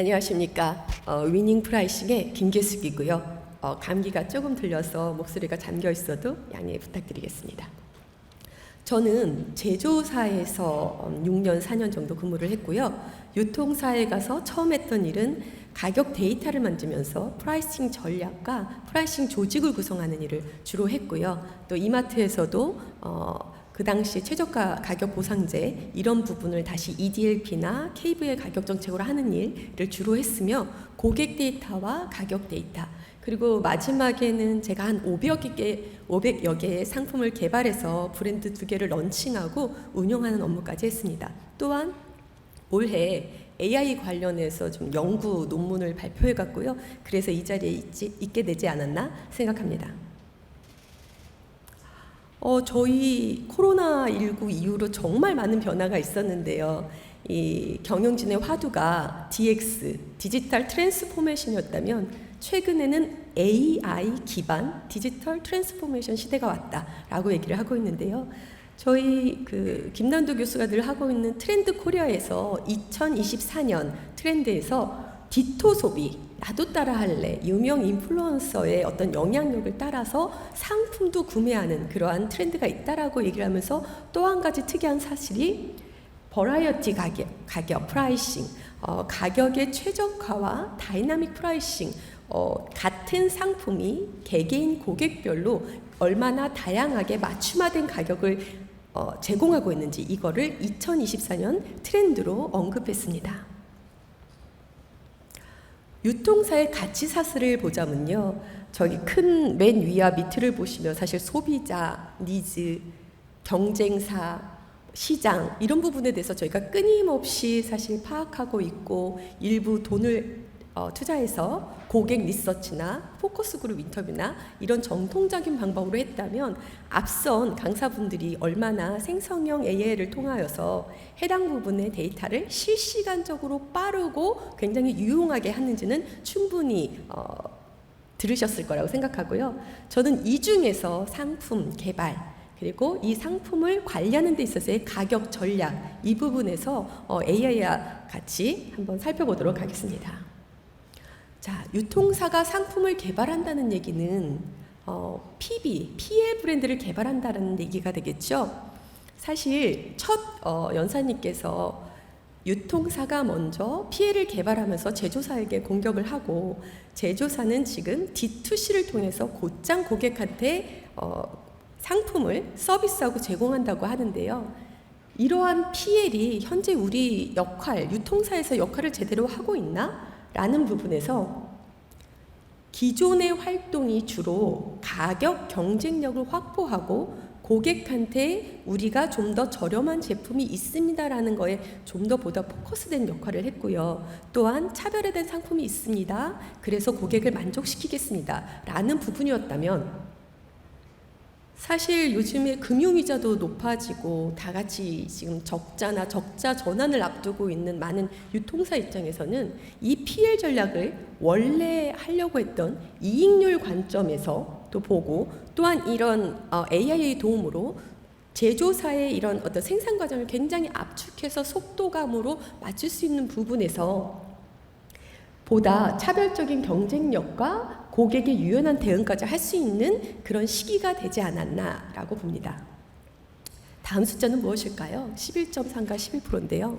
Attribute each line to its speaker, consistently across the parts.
Speaker 1: 안녕하십니까. 어, 위닝 프라이싱의 김계숙이고요. 어, 감기가 조금 들려서 목소리가 잠겨 있어도 양해 부탁드리겠습니다. 저는 제조사에서 6년, 4년 정도 근무를 했고요. 유통사에 가서 처음 했던 일은 가격 데이터를 만지면서 프라이싱 전략과 프라이싱 조직을 구성하는 일을 주로 했고요. 또 이마트에서도 어, 그 당시 최저가 가격 보상제 이런 부분을 다시 EDLP나 KVL 가격 정책으로 하는 일을 주로 했으며 고객 데이터와 가격 데이터 그리고 마지막에는 제가 한 500여 개, 500여 개의 상품을 개발해서 브랜드 두 개를 런칭하고 운영하는 업무까지 했습니다. 또한 올해 AI 관련해서 좀 연구 논문을 발표해 갔고요. 그래서 이 자리에 있지, 있게 되지 않았나 생각합니다. 어, 저희 코로나19 이후로 정말 많은 변화가 있었는데요. 이 경영진의 화두가 DX, 디지털 트랜스포메이션이었다면 최근에는 AI 기반 디지털 트랜스포메이션 시대가 왔다라고 얘기를 하고 있는데요. 저희 그 김남도 교수가 늘 하고 있는 트렌드 코리아에서 2024년 트렌드에서 디토 소비 나도 따라 할래. 유명 인플루언서의 어떤 영향력을 따라서 상품도 구매하는 그러한 트렌드가 있다라고 얘기를 하면서 또 한 가지 특이한 사실이 버라이어티 가격, 가격 프라이싱, 어, 가격의 최적화와 다이나믹 프라이싱, 어, 같은 상품이 개개인 고객별로 얼마나 다양하게 맞춤화된 가격을 어, 제공하고 있는지 이거를 2024년 트렌드로 언급했습니다. 유통사의 가치 사슬을 보자면요. 저기 큰 맨 위와 밑을 보시면 사실 소비자, 니즈, 경쟁사, 시장 이런 부분에 대해서 저희가 끊임없이 사실 파악하고 있고 일부 돈을 어, 투자해서 고객 리서치나 포커스 그룹 인터뷰나 이런 정통적인 방법으로 했다면 앞선 강사분들이 얼마나 생성형 AI를 통하여서 해당 부분의 데이터를 실시간적으로 빠르고 굉장히 유용하게 하는지는 충분히 어, 들으셨을 거라고 생각하고요. 저는 이 중에서 상품 개발 그리고 이 상품을 관리하는 데 있어서의 가격 전략 이 부분에서 어, AI와 같이 한번 살펴보도록 하겠습니다. 자, 유통사가 상품을 개발한다는 얘기는 어, PB, PL 브랜드를 개발한다는 얘기가 되겠죠. 사실 첫 어, 연사님께서 유통사가 먼저 피해를 개발하면서 제조사에게 공격을 하고 제조사는 지금 D2C를 통해서 곧장 고객한테 어, 상품을 서비스하고 제공한다고 하는데요. 이러한 PL이 현재 우리 역할, 유통사에서 역할을 제대로 하고 있나? 라는 부분에서 기존의 활동이 주로 가격 경쟁력을 확보하고 고객한테 우리가 좀 더 저렴한 제품이 있습니다라는 거에 좀 더 보다 포커스된 역할을 했고요. 또한 차별화된 상품이 있습니다. 그래서 고객을 만족시키겠습니다. 라는 부분이었다면 사실 요즘에 금융이자도 높아지고 다 같이 지금 적자나 적자 전환을 앞두고 있는 많은 유통사 입장에서는 이 PL 전략을 원래 하려고 했던 이익률 관점에서 또 보고 또한 이런 어, AI의 도움으로 제조사의 이런 어떤 생산 과정을 굉장히 압축해서 속도감으로 맞출 수 있는 부분에서 보다 차별적인 경쟁력과 고객의 유연한 대응까지 할 수 있는 그런 시기가 되지 않았나라고 봅니다. 다음 숫자는 무엇일까요? 11.3과 11%인데요.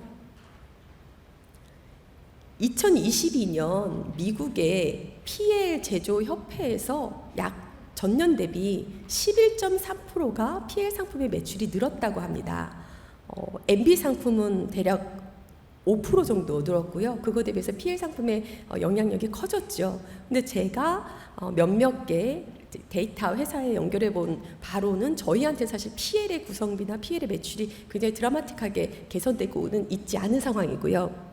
Speaker 1: 2022년 미국의 PL 제조 협회에서 약 전년 대비 11.3%가 PL 상품의 매출이 늘었다고 합니다. 어, MB 상품은 대략 5% 정도 늘었고요. 그거 대비해서 PL 상품의 어, 영향력이 커졌죠. 근데 제가 어, 몇몇 개 데이터 회사에 연결해 본 바로는 저희한테 사실 PL의 구성비나 PL의 매출이 굉장히 드라마틱하게 개선되고는 있지 않은 상황이고요.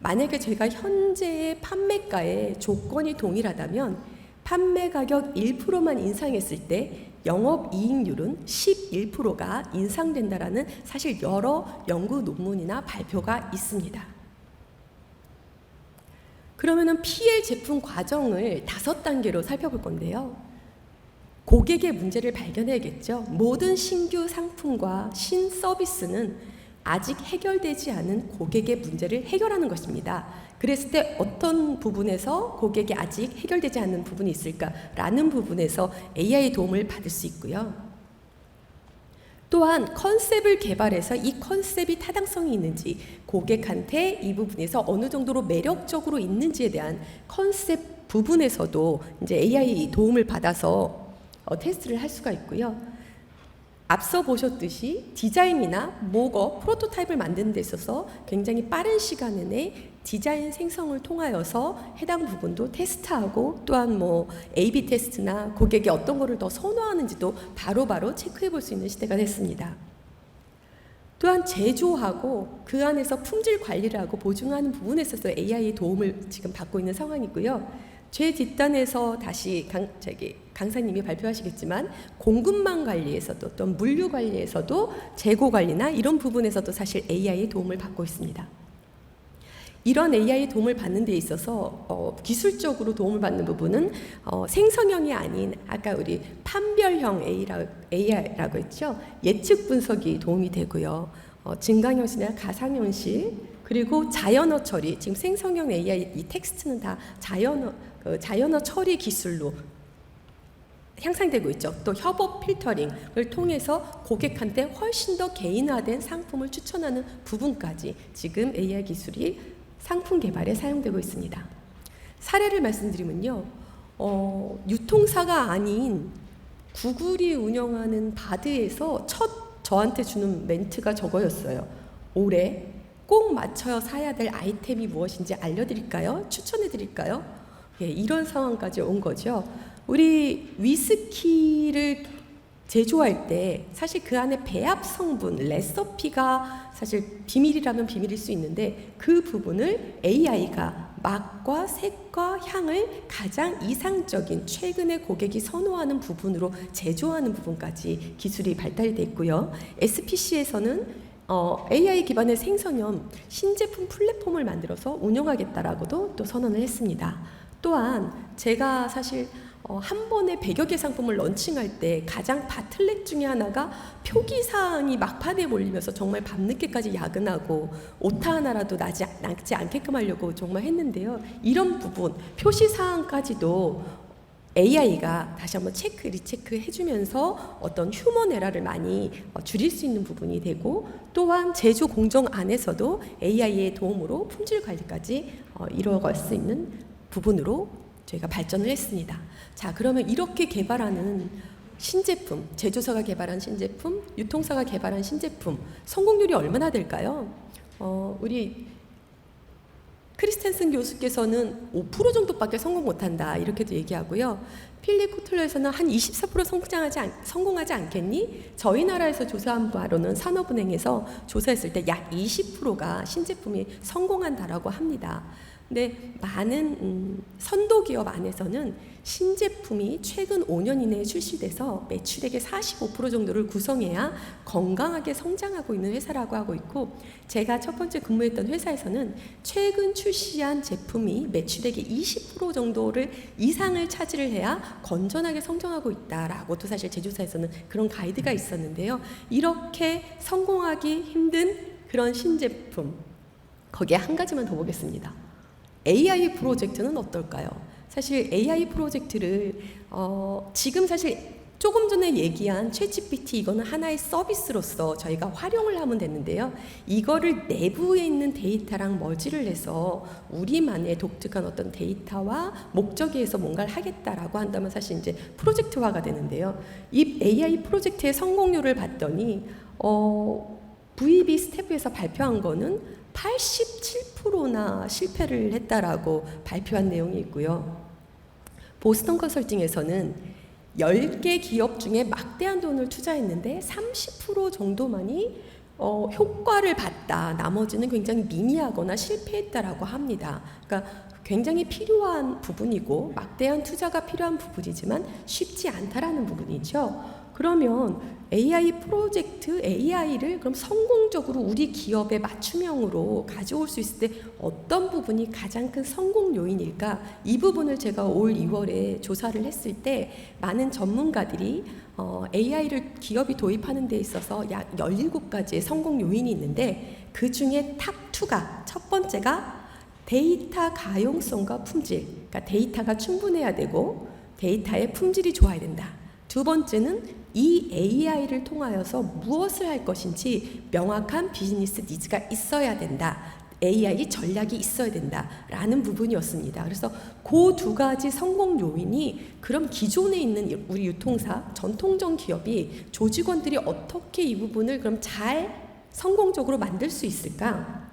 Speaker 1: 만약에 제가 현재의 판매가의 조건이 동일하다면 판매 가격 1%만 인상했을 때 영업 이익률은 11%가 인상된다라는 사실 여러 연구 논문이나 발표가 있습니다. 그러면은 PL 제품 과정을 다섯 단계로 살펴볼 건데요. 고객의 문제를 발견해야겠죠. 모든 신규 상품과 신 서비스는 아직 해결되지 않은 고객의 문제를 해결하는 것입니다. 그랬을 때 어떤 부분에서 고객이 아직 해결되지 않는 부분이 있을까라는 부분에서 AI 도움을 받을 수 있고요. 또한 컨셉을 개발해서 이 컨셉이 타당성이 있는지 고객한테 이 부분에서 어느 정도로 매력적으로 있는지에 대한 컨셉 부분에서도 이제 AI 도움을 받아서 어, 테스트를 할 수가 있고요. 앞서 보셨듯이 디자인이나 모거, 프로토타입을 만드는 데 있어서 굉장히 빠른 시간 내에 디자인 생성을 통하여서 해당 부분도 테스트하고 또한 뭐 A/B 테스트나 고객이 어떤 거를 더 선호하는지도 바로바로 체크해 볼 수 있는 시대가 됐습니다. 또한 제조하고 그 안에서 품질 관리를 하고 보증하는 부분에 있어서 AI의 도움을 지금 받고 있는 상황이고요. 제 뒷단에서 다시 강, 저기 강사님이 발표하시겠지만 공급망 관리에서도 또 물류 관리에서도 재고 관리나 이런 부분에서도 사실 AI의 도움을 받고 있습니다. 이런 AI 도움을 받는 데 있어서 어, 기술적으로 도움을 받는 부분은 어, 생성형이 아닌 아까 우리 판별형 AI라, AI라고 했죠. 예측 분석이 도움이 되고요. 어, 증강현실이나 가상현실 그리고 자연어 처리 지금 생성형 AI 이 텍스트는 다 자연어 그 자연어 처리 기술로 향상되고 있죠. 또 협업 필터링을 통해서 고객한테 훨씬 더 개인화된 상품을 추천하는 부분까지 지금 AI 기술이 상품 개발에 사용되고 있습니다. 사례를 말씀드리면요. 어, 유통사가 아닌 구글이 운영하는 바드에서 첫 저한테 주는 멘트가 저거였어요. 올해 꼭 맞춰 사야 될 아이템이 무엇인지 알려드릴까요? 추천해드릴까요? 예, 이런 상황까지 온 거죠. 우리 위스키를 제조할 때 사실 그 안에 배합 성분, 레시피가 사실 비밀이라면 비밀일 수 있는데 그 부분을 AI가 맛과 색과 향을 가장 이상적인 최근에 고객이 선호하는 부분으로 제조하는 부분까지 기술이 발달이 됐고요. SPC에서는 어, AI 기반의 생성형 신제품 플랫폼을 만들어서 운영하겠다라고도 또 선언을 했습니다. 또한 제가 사실 어, 한 번에 100여 개 상품을 런칭할 때 가장 바틀렉 중에 하나가 표기 사항이 막판에 몰리면서 정말 밤늦게까지 야근하고 오타 하나라도 나지, 나지 않게끔 하려고 정말 했는데요. 이런 부분, 표시 사항까지도 AI가 다시 한번 체크, 리체크 해주면서 어떤 휴먼 에러를 많이 어, 줄일 수 있는 부분이 되고 또한 제조 공정 안에서도 AI의 도움으로 품질 관리까지 어, 이루어갈 수 있는 부분으로 저희가 발전을 했습니다. 자, 그러면 이렇게 개발하는 신제품, 제조사가 개발한 신제품, 유통사가 개발한 신제품, 성공률이 얼마나 될까요? 어, 우리 크리스텐슨 교수께서는 5% 정도밖에 성공 못한다 이렇게도 얘기하고요. 필립 코틀러에서는 한 24% 성장하지 않, 성공하지 않겠니? 저희 나라에서 조사한 바로는 산업은행에서 조사했을 때 약 20%가 신제품이 성공한다라고 합니다. 근데 많은 음, 선도 기업 안에서는 신제품이 최근 5년 이내에 출시돼서 매출액의 45% 정도를 구성해야 건강하게 성장하고 있는 회사라고 하고 있고 제가 첫 번째 근무했던 회사에서는 최근 출시한 제품이 매출액의 20% 정도를 이상을 차지를 해야 건전하게 성장하고 있다라고도 사실 제조사에서는 그런 가이드가 있었는데요. 이렇게 성공하기 힘든 그런 신제품 거기에 한 가지만 더 보겠습니다. AI 프로젝트는 어떨까요? 사실 AI 프로젝트를 어, 지금 사실 조금 전에 얘기한 챗GPT 이거는 하나의 서비스로서 저희가 활용을 하면 되는데요. 이거를 내부에 있는 데이터랑 머지를 해서 우리만의 독특한 어떤 데이터와 목적에서 뭔가를 하겠다라고 한다면 사실 이제 프로젝트화가 되는데요. 이 AI 프로젝트의 성공률을 봤더니 어, VB 스태프에서 발표한 거는 87%나 실패를 했다라고 발표한 내용이 있고요. 보스턴 컨설팅에서는 10개 기업 중에 막대한 돈을 투자했는데 30% 정도만이 어, 효과를 봤다. 나머지는 굉장히 미미하거나 실패했다라고 합니다. 그러니까 굉장히 필요한 부분이고 막대한 투자가 필요한 부분이지만 쉽지 않다라는 부분이죠. 그러면 AI 프로젝트 AI를 그럼 성공적으로 우리 기업의 맞춤형으로 가져올 수 있을 때 어떤 부분이 가장 큰 성공 요인일까? 이 부분을 제가 올 2월에 조사를 했을 때 많은 전문가들이 어, AI를 기업이 도입하는 데 있어서 약 17가지의 성공 요인이 있는데 그 중에 탑 2가 첫 번째가 데이터 가용성과 품질. 그러니까 데이터가 충분해야 되고 데이터의 품질이 좋아야 된다. 두 번째는 이 AI를 통하여서 무엇을 할 것인지 명확한 비즈니스 니즈가 있어야 된다. AI 전략이 있어야 된다라는 부분이었습니다. 그래서 그 두 가지 성공 요인이 그럼 기존에 있는 우리 유통사 전통적 기업이 조직원들이 어떻게 이 부분을 그럼 잘 성공적으로 만들 수 있을까?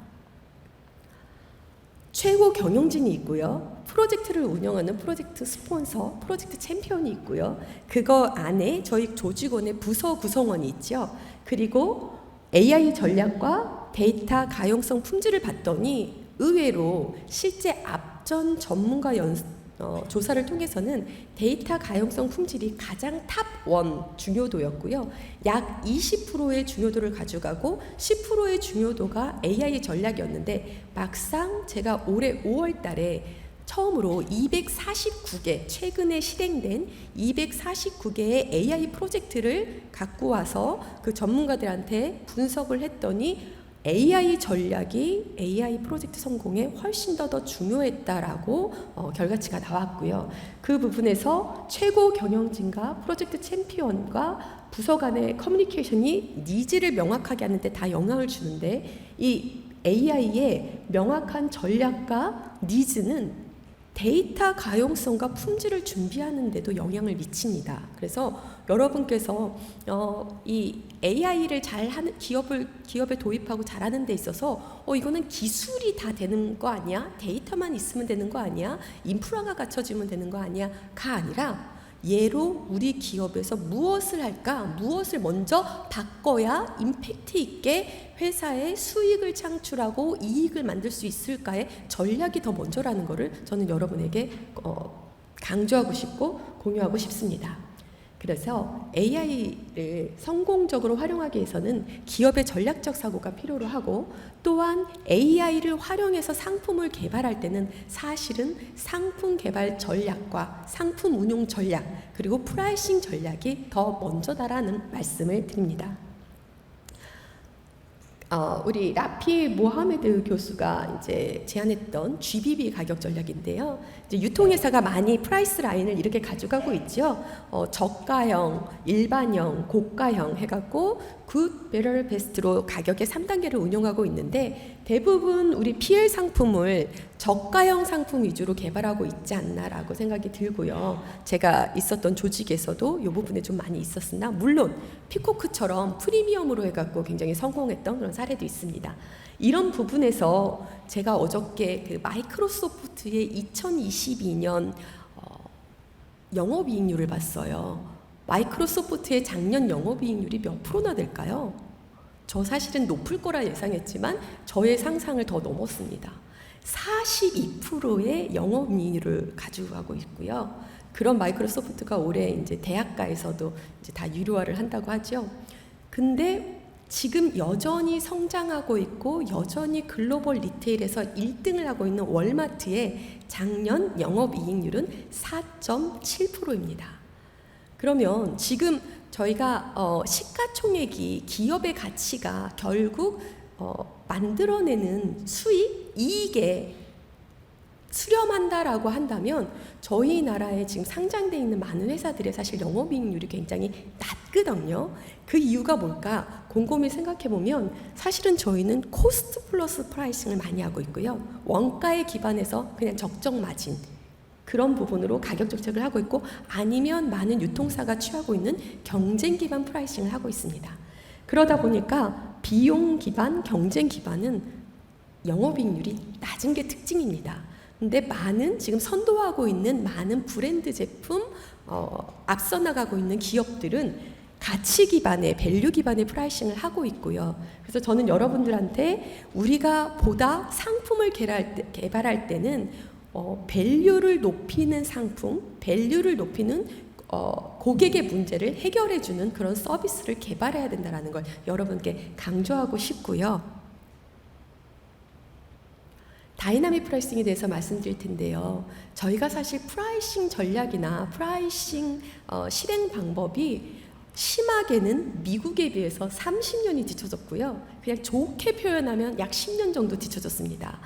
Speaker 1: 최고 경영진이 있고요. 프로젝트를 운영하는 프로젝트 스폰서, 프로젝트 챔피언이 있고요. 그거 안에 저희 조직원의 부서 구성원이 있죠. 그리고 AI 전략과 데이터 가용성 품질을 봤더니 의외로 실제 앞전 전문가 연, 어, 조사를 통해서는 데이터 가용성 품질이 가장 탑원 중요도였고요. 약 20%의 중요도를 가져가고 10%의 중요도가 AI 전략이었는데 막상 제가 올해 5월 달에 처음으로 249개 최근에 실행된 249개의 AI 프로젝트를 갖고 와서 그 전문가들한테 분석을 했더니 AI 전략이 AI 프로젝트 성공에 훨씬 더 더 중요했다라고 어, 결과치가 나왔고요. 그 부분에서 최고 경영진과 프로젝트 챔피언과 부서 간의 커뮤니케이션이 니즈를 명확하게 하는데 다 영향을 주는데 이 AI의 명확한 전략과 니즈는 데이터 가용성과 품질을 준비하는 데도 영향을 미칩니다. 그래서 여러분께서 어, 이 AI를 잘 하는 기업을 기업에 도입하고 잘하는 데 있어서 어 이거는 기술이 다 되는 거 아니야? 데이터만 있으면 되는 거 아니야? 인프라가 갖춰지면 되는 거 아니야?가 아니라 예로 우리 기업에서 무엇을 할까? 무엇을 먼저 바꿔야 임팩트 있게 회사에 수익을 창출하고 이익을 만들 수 있을까의 전략이 더 먼저라는 것을 저는 여러분에게 어, 강조하고 싶고 공유하고 싶습니다. 그래서 AI를 성공적으로 활용하기 위해서는 기업의 전략적 사고가 필요로 하고 또한 AI를 활용해서 상품을 개발할 때는 사실은 상품 개발 전략과 상품 운용 전략 그리고 프라이싱 전략이 더 먼저다라는 말씀을 드립니다. 어, 우리 라피 모하메드 교수가 이제 제안했던 GBB 가격 전략인데요. 이제 유통회사가 많이 프라이스 라인을 이렇게 가져가고 있죠. 어, 저가형, 일반형, 고가형 해갖고 굿, 베럴, 베스트로 가격의 3단계를 운영하고 있는데 대부분 우리 PL 상품을 저가형 상품 위주로 개발하고 있지 않나라고 생각이 들고요. 제가 있었던 조직에서도 이 부분에 좀 많이 있었으나 물론 피코크처럼 프리미엄으로 해갖고 굉장히 성공했던 그런 사례도 있습니다. 이런 부분에서 제가 어저께 그 마이크로소프트의 2022년 어, 영업이익률을 봤어요. 마이크로소프트의 작년 영업이익률이 몇 프로나 될까요? 저 사실은 높을 거라 예상했지만 저의 상상을 더 넘었습니다. 42%의 영업이익률을 가지고 있고요. 그런 마이크로소프트가 올해 이제 대학가에서도 이제 다 유료화를 한다고 하죠. 근데 지금 여전히 성장하고 있고 여전히 글로벌 리테일에서 1등을 하고 있는 월마트의 작년 영업이익률은 4.7%입니다. 그러면 지금 저희가 어, 시가총액이 기업의 가치가 결국 어, 만들어내는 수익, 이익에 수렴한다라고 한다면 저희 나라에 지금 상장돼 있는 많은 회사들의 사실 영업이익률이 굉장히 낮거든요. 그 이유가 뭘까? 곰곰이 생각해 보면 사실은 저희는 코스트 플러스 프라이싱을 많이 하고 있고요. 원가에 기반해서 그냥 적정 마진 그런 부분으로 가격 정책을 하고 있고 아니면 많은 유통사가 취하고 있는 경쟁 기반 프라이싱을 하고 있습니다. 그러다 보니까 비용 기반, 경쟁 기반은 영업이익률이 낮은 게 특징입니다. 근데 많은 지금 선도하고 있는 많은 브랜드 제품 어, 앞서 나가고 있는 기업들은 가치 기반의 밸류 기반의 프라이싱을 하고 있고요. 그래서 저는 여러분들한테 우리가 보다 상품을 개발할 때는 어, 밸류를 높이는 상품, 밸류를 높이는 어, 고객의 문제를 해결해 주는 그런 서비스를 개발해야 된다라는 걸 여러분께 강조하고 싶고요. 다이나믹 프라이싱에 대해서 말씀드릴 텐데요. 저희가 사실 프라이싱 전략이나 프라이싱 어, 실행 방법이 심하게는 미국에 비해서 30년이 뒤쳐졌고요. 그냥 좋게 표현하면 약 10년 정도 뒤쳐졌습니다.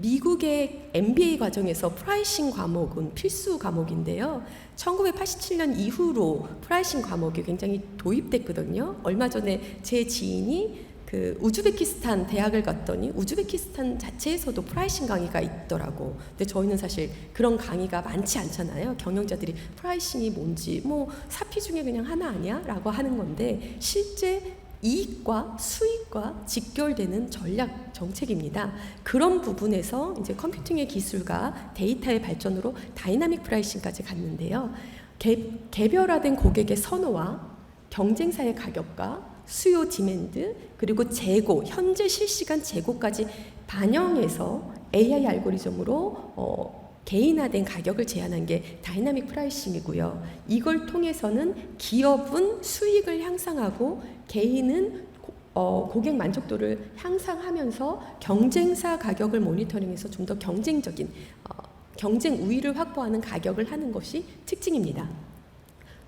Speaker 1: 미국의 MBA 과정에서 프라이싱 과목은 필수 과목인데요. 1987년 이후로 프라이싱 과목이 굉장히 도입됐거든요. 얼마 전에 제 지인이 그 우즈베키스탄 대학을 갔더니 우즈베키스탄 자체에서도 프라이싱 강의가 있더라고. 근데 저희는 사실 그런 강의가 많지 않잖아요. 경영자들이 프라이싱이 뭔지 뭐 사피 중에 그냥 하나 아니야 라고 하는 건데 실제 이익과 수익과 직결되는 전략 정책입니다. 그런 부분에서 이제 컴퓨팅의 기술과 데이터의 발전으로 다이나믹 프라이싱까지 갔는데요. 개, 개별화된 고객의 선호와 경쟁사의 가격과 수요 디맨드 그리고 재고 현재 실시간 재고까지 반영해서 AI 알고리즘으로 어, 개인화된 가격을 제한한 게 다이나믹 프라이싱이고요. 이걸 통해서는 기업은 수익을 향상하고 개인은 고- 어, 고객 만족도를 향상하면서 경쟁사 가격을 모니터링해서 좀 더 경쟁적인 어, 경쟁 우위를 확보하는 가격을 하는 것이 특징입니다.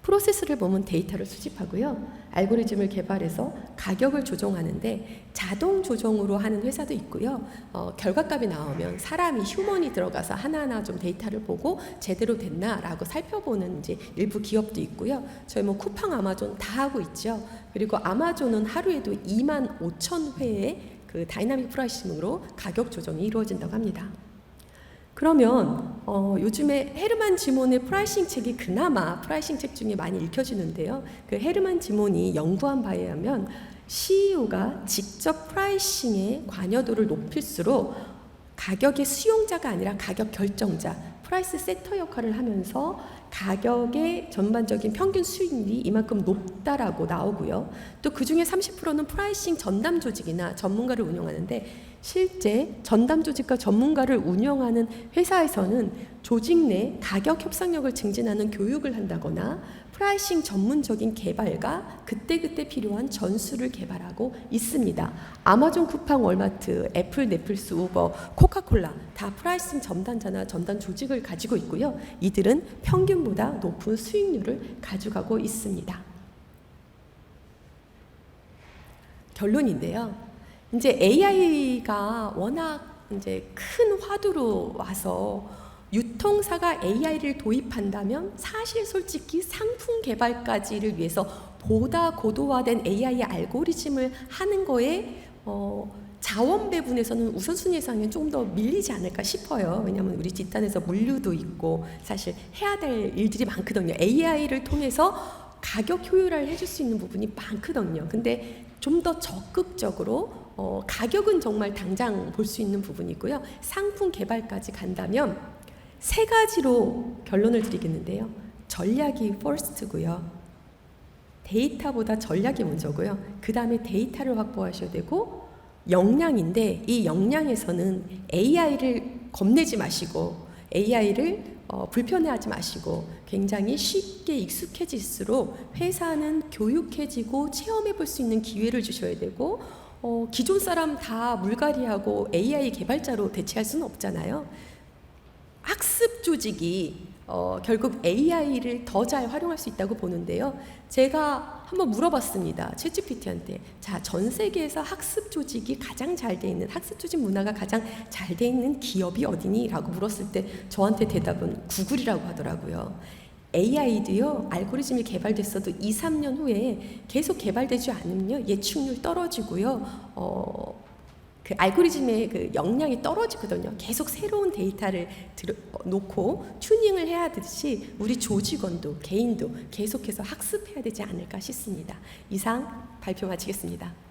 Speaker 1: 프로세스를 보면 데이터를 수집하고요. 알고리즘을 개발해서 가격을 조정하는데 자동 조정으로 하는 회사도 있고요. 어, 결과값이 나오면 사람이 휴먼이 들어가서 하나하나 좀 데이터를 보고 제대로 됐나라고 살펴보는 이제 일부 기업도 있고요. 저희 뭐 쿠팡, 아마존 다 하고 있죠. 그리고 아마존은 하루에도 2만 5천 회의 그 다이나믹 프라이싱으로 가격 조정이 이루어진다고 합니다. 그러면 어, 요즘에 헤르만 지몬의 프라이싱 책이 그나마 프라이싱 책 중에 많이 읽혀지는데요. 그 헤르만 지몬이 연구한 바에 의하면 CEO가 직접 프라이싱의 관여도를 높일수록 가격의 수용자가 아니라 가격 결정자, 프라이스 세터 역할을 하면서 가격의 전반적인 평균 수익률이 이만큼 높다라고 나오고요. 또 그 중에 30%는 프라이싱 전담 조직이나 전문가를 운영하는데 실제 전담 조직과 전문가를 운영하는 회사에서는 조직 내 가격 협상력을 증진하는 교육을 한다거나 프라이싱 전문적인 개발과 그때그때 필요한 전술을 개발하고 있습니다. 아마존, 쿠팡, 월마트, 애플, 넷플릭스, 우버, 코카콜라 다 프라이싱 전담자나 전담 조직을 가지고 있고요. 이들은 평균보다 높은 수익률을 가져가고 있습니다. 결론인데요. 이제 AI가 워낙 이제 큰 화두로 와서 유통사가 AI를 도입한다면 사실 솔직히 상품 개발까지를 위해서 보다 고도화된 AI 알고리즘을 하는 거에 어, 자원 배분에서는 우선순위상에 조금 더 밀리지 않을까 싶어요. 왜냐하면 우리 뒷단에서 물류도 있고 사실 해야 될 일들이 많거든요. AI를 통해서 가격 효율화를 해줄 수 있는 부분이 많거든요. 근데 좀 더 적극적으로 어, 가격은 정말 당장 볼 수 있는 부분이고요. 상품 개발까지 간다면 세 가지로 결론을 드리겠는데요. 전략이 퍼스트고요. 데이터보다 전략이 먼저고요. 그 다음에 데이터를 확보하셔야 되고 역량인데 이 역량에서는 AI를 겁내지 마시고 AI를 어, 불편해하지 마시고 굉장히 쉽게 익숙해질수록 회사는 교육해지고 체험해 볼 수 있는 기회를 주셔야 되고 어, 기존 사람 다 물갈이하고 AI 개발자로 대체할 수는 없잖아요. 학습 조직이 어, 결국 AI를 더 잘 활용할 수 있다고 보는데요. 제가 한번 물어봤습니다. 챗GPT한테. 자, 전 세계에서 학습 조직이 가장 잘 돼 있는 학습 조직 문화가 가장 잘 돼 있는 기업이 어디니? 라고 물었을 때 저한테 대답은 구글이라고 하더라고요. AI도요, 알고리즘이 개발됐어도 2, 3년 후에 계속 개발되지 않으면요, 예측률 떨어지고요, 어, 그 알고리즘의 그 역량이 떨어지거든요. 계속 새로운 데이터를 들어, 어, 놓고 튜닝을 해야 하듯이 우리 조직원도 개인도 계속해서 학습해야 되지 않을까 싶습니다. 이상 발표 마치겠습니다.